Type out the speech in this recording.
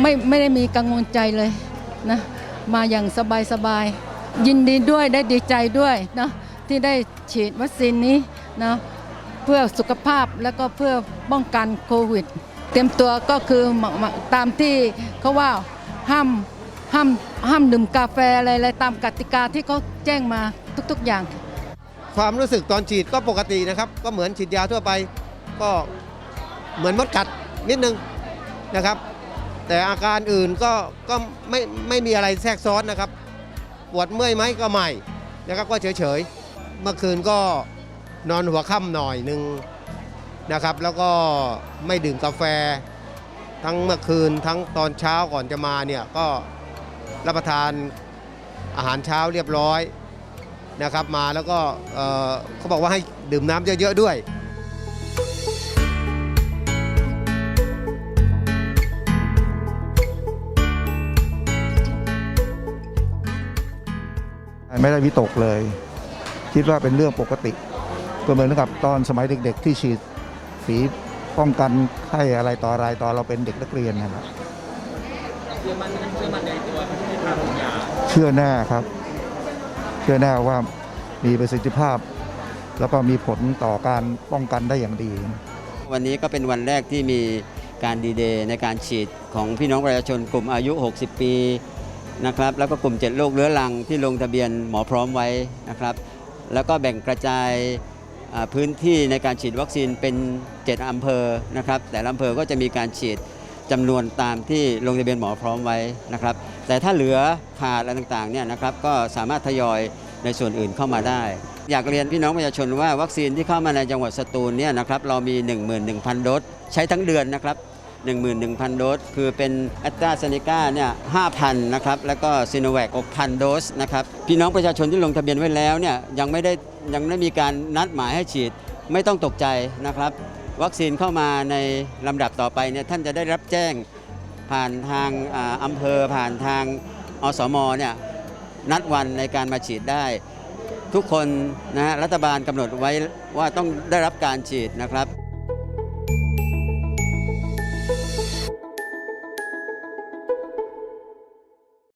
ไม่ไม่ได้มีกังวลใจเลยนะมาอย่างสบายสบายๆยินดีด้วยได้ดีใจด้วยนะที่ได้ฉีดวัคซีนนี้นะเพื่อสุขภาพแล้วก็เพื่อป้องกันโควิด เตรียมตัวก็คือตามที่เขาว่าห้ามห้ามห้ามดื่มกาแฟอะไรอะไรตามกติกาที่เขาแจ้งมาทุก ๆอย่าง ความรู้สึกตอนฉีดก็ปกตินะครับ ก็เหมือนฉีดยาทั่วไป ก็เหมือนมดกัดนิดนึงนะครับ แต่อาการอื่นก็ก็ไม่ไม่มีอะไรแทรกซ้อนนะครับ ปวดเมื่อยไหมก็ไม่นะครับก็เฉยๆเมื่อคืนก็นอนหัวค่ำหน่อยหนึ่งนะครับ แล้วก็ไม่ดื่มกาแฟ ทั้งเมื่อคืนทั้งตอนเช้าก่อนจะมาเนี่ยก็รับประทานอาหารเช้าเรียบร้อยนะครับมาแล้วก็เอ่อเขาบอกว่าให้ดื่มน้ำเยอะๆด้วย ไม่ได้วิตกเลย คิดว่าเป็นเรื่องปกติก็เหมือนกับตอนสมัยเด็ก ๆ ที่ฉีดฝีป้องกันไข้อะไรต่ออะไรตอนเราเป็นเด็กนักเรียนนะครับเชื่อมั่นเชื่อมั่นในตัวเชื่อแน่ครับ เชื่อแน่ว่ามีประสิทธิภาพ แล้วก็มีผลต่อการป้องกันได้อย่างดี วันนี้ก็เป็นวันแรกที่มีการดีเดย์ในการฉีดของพี่น้องประชาชนกลุ่มอายุ 60 ปี นะครับ แล้วก็กลุ่ม 7 โรคเรื้อรังที่ลงทะเบียนหมอพร้อมไว้นะครับ แล้วก็แบ่งกระจายพื้นที่ในการฉีดวัคซีนเป็น 7 อำเภอนะครับ แต่ละอำเภอก็จะมีการฉีดจำนวนตามที่ลงทะเบียนหมอพร้อมไว้นะครับ แต่ถ้าเหลือขาดอะไรต่างๆเนี่ยนะครับก็สามารถทยอยในส่วนอื่นเข้ามาได้ อยากเรียนพี่น้องประชาชนว่าวัคซีนที่เข้ามาในจังหวัดสตูลเนี่ยนะครับเรามี 11,000 โดสใช้ทั้งเดือนนะครับ 11,000 โดส คือเป็นแอตตราเซเนกาเนี่ย5,000 นะครับ แล้วก็ซีโนแวค6,000 โดสนะครับ พี่น้องประชาชนที่ลงทะเบียนไว้แล้วเนี่ยยังไม่ได้ยังไม่มีการนัดหมายให้ฉีดไม่ต้องตกใจนะครับ วัคซีนเข้ามาในลำดับต่อไปเนี่ยท่านจะได้รับแจ้งผ่านทางอำเภอผ่านทางอสมเนี่ยนัดวันในการมาฉีดได้ ทุกคนนะฮะรัฐบาลกำหนดไว้ว่าต้องได้รับการฉีดนะครับ